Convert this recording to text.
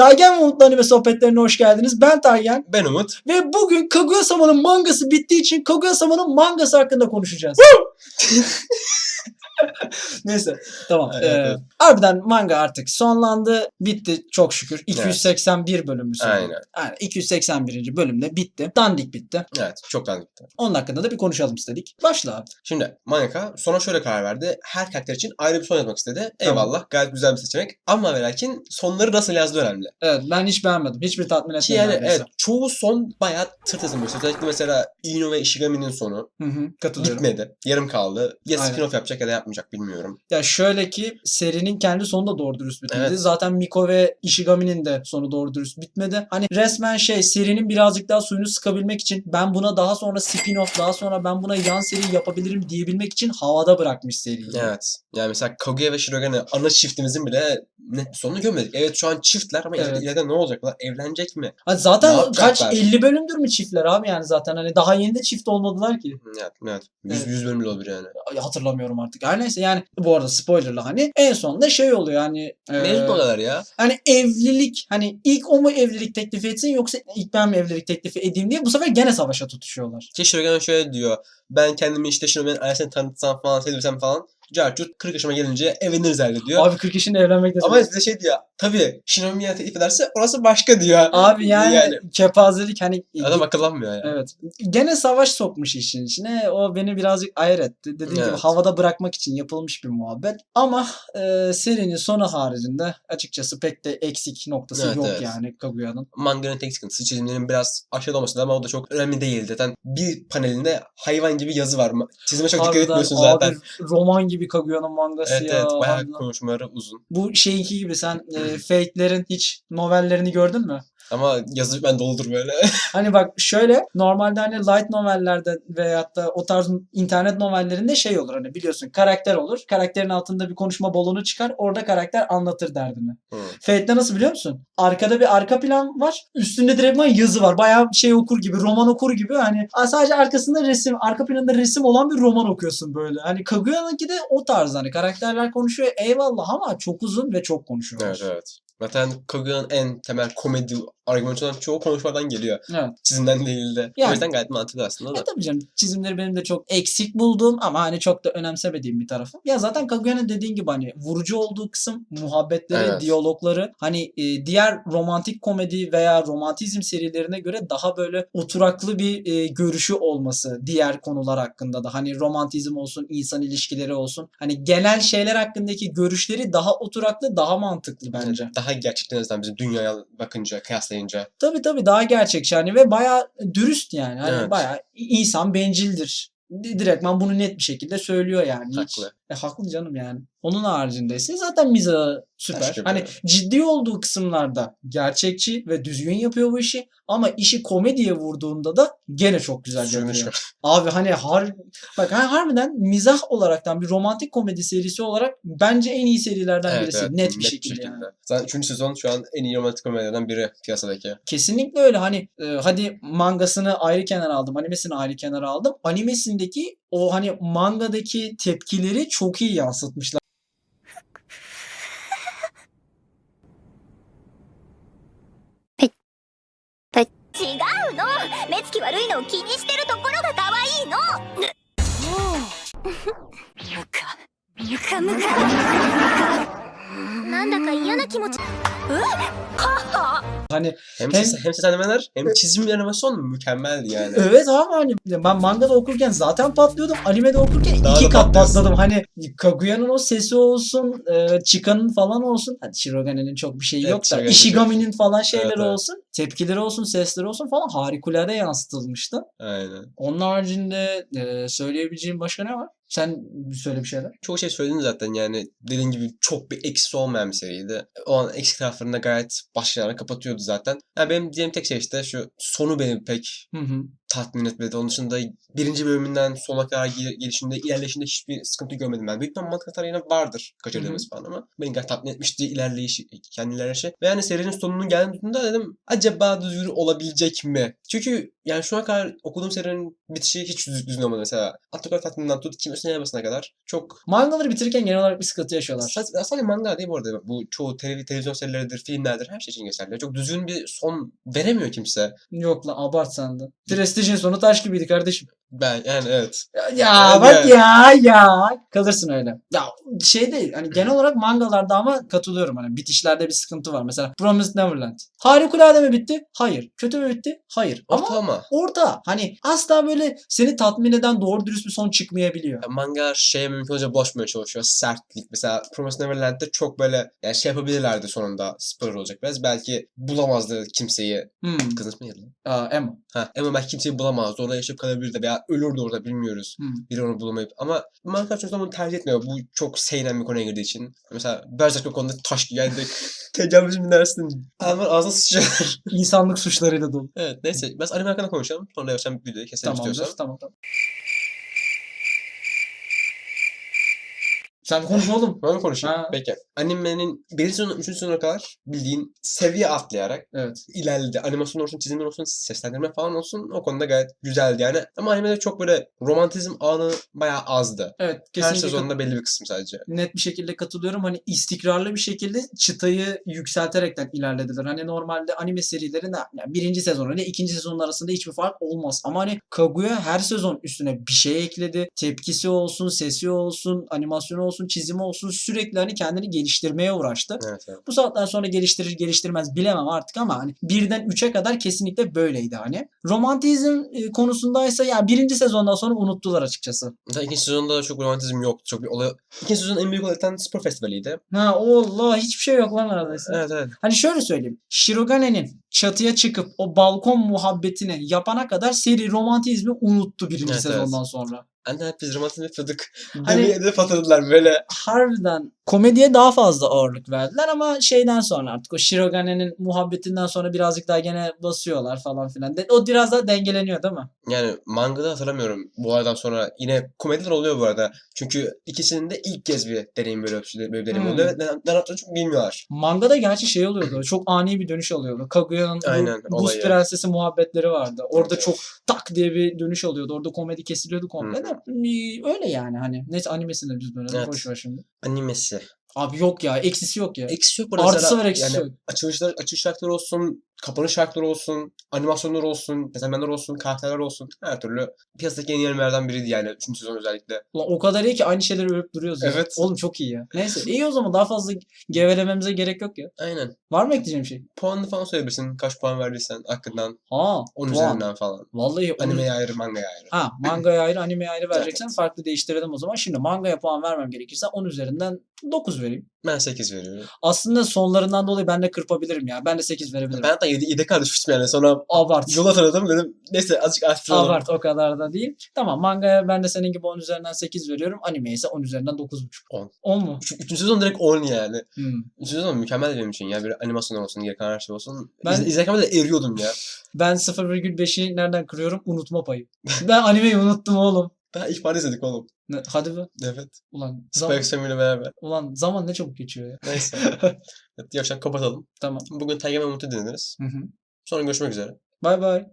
Taygen ve Anime Sohbetlerine hoş geldiniz. Ben Taygen. Ben Umut. Ve bugün Kaguya-sama'nın mangası bittiği için Kaguya-sama'nın mangası hakkında konuşacağız. Neyse tamam. Evet, Ee, evet. harbiden manga artık sonlandı. Bitti çok şükür. 281 bölüm sonra. Aynen. Aynen. 281. bölümde bitti. Dandik bitti. Evet çok dandıktı. Onun hakkında da bir konuşalım istedik. Başla abi. Şimdi mangaka sonra şöyle karar verdi. Her karakter için ayrı bir son yazmak istedi. Tamam. Eyvallah gayet güzel bir seçenek. Ama ve lakin sonları nasıl yazdığı önemli. Evet ben hiç beğenmedim. Hiçbir tatmin etmedi. Yani neredeyse. evet çoğu son bayağı tırt. Özellikle mesela Ino ve Ishigami'nin sonu Hı hı, katılıyorum. gitmedi. Yarım kaldı. Ya spin-off yapacak ya da yapmayacak bilmiyorum. Ya şöyle ki serinin kendi sonu da doğru dürüst bitmedi. Evet. Zaten Miko ve Ishigami'nin de sonu doğru dürüst bitmedi. Hani resmen şey serinin birazcık daha suyunu sıkabilmek için ben buna daha sonra spin-off daha sonra ben buna yan seri yapabilirim diyebilmek için havada bırakmış seriyi. Evet. Yani mesela Kaguya ve Shirogane ana çiftimizin bile bir sonunu görmedik. Evet şu an çiftler ama Evet. ileride ne olacaklar? Evlenecek mi? Ne zaten kaç 50 bölümdür mü çiftler abi yani zaten hani daha yeni de çift olmadılar ki. Evet. evet. 100, Evet. 100 bölüm olabilir yani. Hatırlamıyorum artık. Her neyse yani bu arada spoilerla hani en sonunda şey oluyor hani Mezun oluyorlar ya. hani evlilik hani ilk o mu evlilik teklifi etsin yoksa ilk ben mi evlilik teklifi edeyim diye bu sefer gene savaşa tutuşuyorlar. Ki Shirogane şöyle diyor. Ben kendimi işte Shinobi'nin ailesine tanıtsam falan, sevdirsem falan. Carcut 40 yaşıma gelince evleniriz herhalde diyor. Abi 40 yaşında evlenmek de Ama size şey diyor. Tabii Shinobi'ye teklif ederse orası başka diyor. Abi yani, Yani. kepazelik hani Adam akıllanmıyor yani. Evet. Gene savaş sokmuş işin içine. O beni birazcık ayır etti. Dediğim gibi Evet. havada bırakmak için yapılmış bir muhabbet. Ama e, serinin sonu haricinde açıkçası pek de eksik noktası Evet, yok evet. yani Kaguya'nın. Manganın tek sıkıntısı çizimlerin biraz aşağıda olması ama o da çok önemli değil. Zaten bir panelinde hayvan gibi yazı var. Çizime çok dikkat Harbiden etmiyorsun zaten. Abi roman gibi Kaguya'nın mangası Evet ya. evet bayağı konuşmaları uzun. Bu şeyinki gibi sen e, Fate'lerin hiç novellerini gördün mü? Ama yazı ben doludur böyle. Hani bak şöyle normalde hani light novellerde veyahut da o tarz internet novellerinde şey olur hani biliyorsun karakter olur. Karakterin altında bir konuşma balonu çıkar. Orada karakter anlatır derdini. Hı. Fate'de nasıl biliyor musun? Arkada bir arka plan var. Üstünde direktman yazı var. Bayağı şey okur gibi, roman okur gibi. Hani sadece arkasında resim, arka planında resim olan bir roman okuyorsun böyle. Hani Kaguya'nınki de o tarz hani karakterler konuşuyor eyvallah ama çok uzun ve çok konuşuyorlar. evet evet. Zaten Kaguya'nın en temel komedi argümanı çoğu konuşmadan geliyor. Evet. Çizimden değil de. Yani. O yüzden gayet mantıklı aslında E da. tabii canım çizimleri benim de çok eksik bulduğum ama hani çok da önemsemediğim bir tarafı. Ya zaten Kaguya'nın dediğin gibi hani vurucu olduğu kısım muhabbetleri, Evet. diyalogları hani e, diğer romantik komedi veya romantizm serilerine göre daha böyle oturaklı bir e, görüşü olması diğer konular hakkında da hani romantizm olsun, insan ilişkileri olsun. Hani genel şeyler hakkındaki görüşleri daha oturaklı, daha mantıklı bence. Evet, Daha gerçekten en azından bizim dünyaya bakınca, kıyaslayınca. Tabii tabii daha gerçekçi hani ve bayağı dürüst yani. Hani Evet. bayağı insan bencildir. Di- Direktman bunu net bir şekilde söylüyor yani. Hiç- Haklı. E, haklı canım yani. Onun haricinde ise zaten mizahı süper. Bir Hani yani. ciddi olduğu kısımlarda gerçekçi ve düzgün yapıyor bu işi. Ama işi komediye vurduğunda da gene çok güzel çıkar. Abi hani har bak ha- harbiden mizah olaraktan bir romantik komedi serisi olarak bence en iyi serilerden Evet, birisi. evet, net bir şekilde, yani. Zaten 3. sezon şu an en iyi romantik komedilerden biri piyasadaki. Kesinlikle öyle. Hani e, hadi mangasını ayrı kenara aldım, animesini ayrı kenara aldım. Animesindeki o hani mangadaki tepkileri çok iyi yansıtmışlar. 違うの目つき悪いのを気にしてるところが可愛いのムカムカムカなんだか嫌な気持ちえは Hani Hem, Hem- ses, hem ses animeler hem çizim animasyon mükemmeldi yani. evet abi hani ben mangada okurken zaten patlıyordum. Animede okurken Daha iki da kat patlıyorsun. patladım. Hani Kaguya'nın o sesi olsun, e, Chika'nın falan olsun. Hadi Shirogane'nin çok bir şeyi Evet, yok da Ishigami'nin falan şeyleri Evet, evet. olsun. Tepkileri olsun, sesleri olsun falan harikulade yansıtılmıştı. Aynen. Onun haricinde e, söyleyebileceğim başka ne var? Sen söyle bir şeyler. Çoğu şey söyledin zaten yani dediğin gibi çok bir eksisi olmayan bir seriydi. O an eksik taraflarını da gayet başlarına kapatıyordu zaten. Yani benim diyeceğim tek şey işte şu sonu beni pek Hı hı. Tatmin etmedi. Onun dışında birinci bölümünden sona kadar gel- gelişinde, ilerleyişinde hiçbir sıkıntı görmedim ben. Büyük ihtimalle mantık yine vardır kaçırdığımız falan ama beni gayet tatmin etmişti ilerleyişi, kendi ilerleyişi. Ve yani serinin sonunun geldiğinde dedim acaba düzgün olabilecek mi? Çünkü yani şu ana kadar okuduğum serinin bitişi hiç düz- düzgün olmadı mesela. Atakan tatlından tut Kimetsu no Yaiba'sına kadar çok Mangaları bitirirken genel olarak bir sıkıntı yaşıyorlar. Sadece, sadece manga değil bu arada. Bu çoğu televi- televizyon serileridir, filmlerdir, her şey için geçerli. Çok düzgün bir son veremiyor kimse. Yok lan abart sen de. Prestijin sonu taş gibiydi kardeşim. Ben yani evet. Ya, ya Evet, bak evet. ya ya kalırsın öyle. Ya şey değil hani genel olarak mangalarda ama katılıyorum hani bitişlerde bir sıkıntı var. Mesela Promised Neverland. Harikulade mi bitti? Hayır. Kötü mü bitti? Hayır. Ama Ortalama. orta hani asla böyle seni tatmin eden doğru dürüst bir son çıkmayabiliyor. Ya Manga şeye mümkün olunca bulaşmaya çalışıyor. Sertlik. Mesela Promised Neverland'de çok böyle yani şey yapabilirlerdi sonunda. Spoiler olacak biraz. Belki bulamazdı kimseyi. Hmm. Kızın ismi neydi lan? Aa, Emma. Ha, ama belki kimseyi bulamazdı. Orada yaşayıp kalabilirdi veya ölürdü orada bilmiyoruz. Hmm. Biri onu bulamayıp. Ama çok zaman bunu tercih etmiyor. Bu çok seinen bir konuya girdiği için. Mesela Berserk o konuda taş yani tecavüz mü dersin? Adamlar ağzına sıçrar. İnsanlık suçlarıyla dolu. evet neyse. Biraz anime hakkında konuşalım. Sonra yavaştan videoyu keselim Tamamdır. istiyorsan. Tamam tamam. Sen konuş oğlum. Ben mi konuşayım? Ha. Peki. Animenin birinci sezonu, üçüncü sezona kadar bildiğin seviye atlayarak Evet. ilerledi. Animasyon olsun, çizimler olsun, seslendirme falan olsun o konuda gayet güzeldi yani. Ama animede çok böyle romantizm anı bayağı azdı. Evet. Her Kesinlikle kat- sezonda belli bir kısım sadece. net bir şekilde katılıyorum. Hani istikrarlı bir şekilde çıtayı yükselterekten ilerlediler. Hani normalde anime serilerinde yani birinci sezon ile ikinci sezonun arasında hiçbir fark olmaz. Ama hani Kaguya her sezon üstüne bir şey ekledi. Tepkisi olsun, sesi olsun, animasyonu olsun, çizimi olsun sürekli hani kendini geliştirmeye uğraştı. Evet, evet. Bu saatten sonra geliştirir geliştirmez bilemem artık ama hani birden 3'e kadar kesinlikle böyleydi hani. Romantizm e, konusundaysa ya birinci sezondan sonra unuttular açıkçası. Zaten ikinci sezonda da çok romantizm yoktu. Çok bir olay. İkinci sezonun en büyük olayı spor festivaliydi. Ha Allah hiçbir şey yok lan neredeyse. Evet evet. Hani şöyle söyleyeyim. Shirogane'nin çatıya çıkıp o balkon muhabbetini yapana kadar seri romantizmi unuttu birinci Evet, sezondan sonra. Anne hep biz romantizm yapıyorduk. Hani- Demeye de patladılar böyle. Harbiden komediye daha fazla ağırlık verdiler ama şeyden sonra artık o Shirogane'nin muhabbetinden sonra birazcık daha gene basıyorlar falan filan. De- O biraz daha dengeleniyor değil mi? Yani mangada hatırlamıyorum bu olaydan sonra. Yine komediler oluyor bu arada. Çünkü ikisinin de ilk kez bir deneyim böyle böyle bir deneyim Hmm. oluyor. Ve ne, ne yaptığını çok bilmiyorlar. Mangada gerçi şey oluyordu. Çok ani bir dönüş oluyordu. Kaguya'nın buz prensesi muhabbetleri vardı. Orada Evet. çok tak diye bir dönüş oluyordu. Orada komedi kesiliyordu komple Hı. de. Öyle yani hani. Neyse animesine biz dönelim. Evet. Boş ver şimdi. Animesi. Abi yok ya. Eksisi yok ya. Eksi yok. Artısı var eksisi yani yok. açılışlar, açılış şarkıları olsun, kapanış şarkıları olsun, animasyonlar olsun, desenler olsun, karakterler olsun. Her türlü piyasadaki en iyi animelerden biriydi yani. Üçüncü sezon özellikle. Ulan o kadar iyi ki aynı şeyleri övüp duruyoruz ya. Evet. Oğlum çok iyi ya. Neyse iyi o zaman daha fazla gevelememize gerek yok ya. Aynen. Var mı ekleyeceğim şey? Puanını falan söyleyebilirsin. Kaç puan verdiysen hakkından. Ha. 10 puan. üzerinden falan. Vallahi onu- Animeye ayrı, mangaya ayrı. Ha mangaya ayrı animeye ayrı vereceksen Evet. farklı değiştirelim o zaman. Şimdi mangaya puan vermem gerekirse 10 üzerinden 9 vereyim. Ben 8 veriyorum. Aslında sonlarından dolayı ben de kırpabilirim ya. Ben de 8 verebilirim. Ben hatta 7, 7 kadar düşmüştüm yani. Sonra Abart. yol hatırladım dedim. Neyse azıcık arttıralım. Abart o kadar da değil. Tamam mangaya ben de senin gibi 10 üzerinden 8 veriyorum. Animeye ise 10 üzerinden 9.5. 10. 10 mu? Üç, üçüncü sezon direkt 10 yani. Hmm. Üçüncü sezon mükemmel benim için ya. Bir animasyon olsun, gereken her şey olsun. Ben- Ben... İz, izlerken de eriyordum ya. Ben 0,5'i nereden kırıyorum? Unutma payı. ben animeyi unuttum oğlum. Daha ihbar izledik oğlum. Ne- Hadi be. Evet. Ulan zaman, Spike Sam ile beraber. ulan zaman ne çabuk geçiyor ya. Neyse. evet, yavaştan kapatalım. Tamam. Bugün Taygen ve Umut'u dinlediniz. Hı hı. Sonra görüşmek üzere. Bay bay.